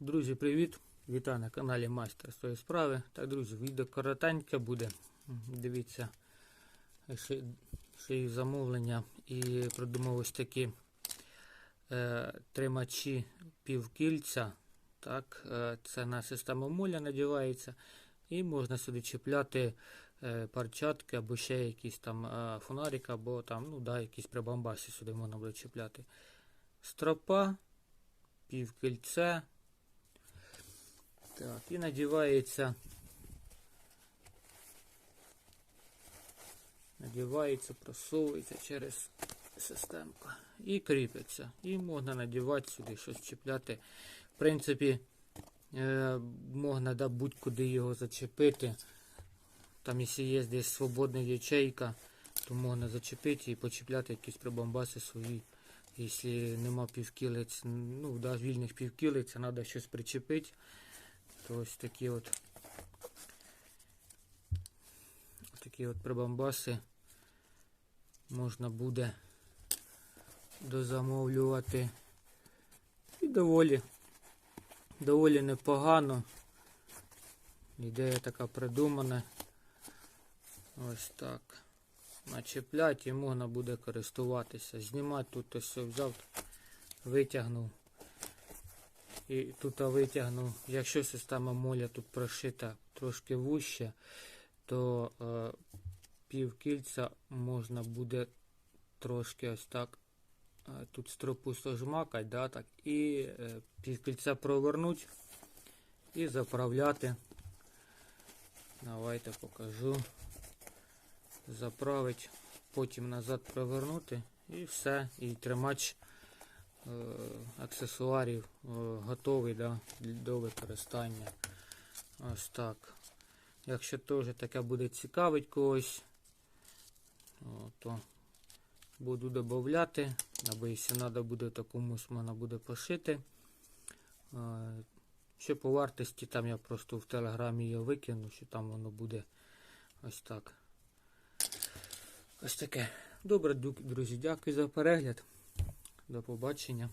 Друзі, привіт! Вітаю на каналі Майстер своєї справи. Так, друзі, відео коротеньке буде. Дивіться, ще замовлення і придумав ось такі е, тримачі півкільця. Так, е, це на систему моля надівається. І можна сюди чіпляти е, перчатки або ще якісь там е, фонарик, або там, ну да, якісь прибамбаси сюди можна буде чіпляти. Стропа, півкільце. Так, і надівається. Надівається, просовується через системку. І кріпиться. І можна надівати сюди щось чіпляти. В принципі, е, можна да, будь-куди його зачепити. Там, якщо є десь свободна ячейка, то можна зачепити і почіпляти якісь прибамбаси свої. Якщо нема півкілець, ну, да, вільних півкілець, треба щось причепити. То ось такі от такі от прибамбаси можна буде дозамовлювати. І доволі, доволі непогано. Ідея така придумана. Ось так. Начеплять і можна буде користуватися. Знімати тут ось все взяв, витягнув. І тут витягнув, якщо система моля тут прошита трошки вужче, то е, півкільця можна буде трошки ось так е, тут стропу сожмакати, да, так, і е, півкільця провернути і заправляти. Давайте покажу. Заправити, потім назад провернути і все. І тримач аксесуарів е, готовий да, до використання. Ось так. Якщо теж таке буде цікавить когось, то буду додати, або якщо треба буде то комусь можна буде пошити. Е, Ще по вартості там я просто в телеграмі його викину, що там воно буде ось так. Ось таке. Добре, друзі, дякую за перегляд. До побачення.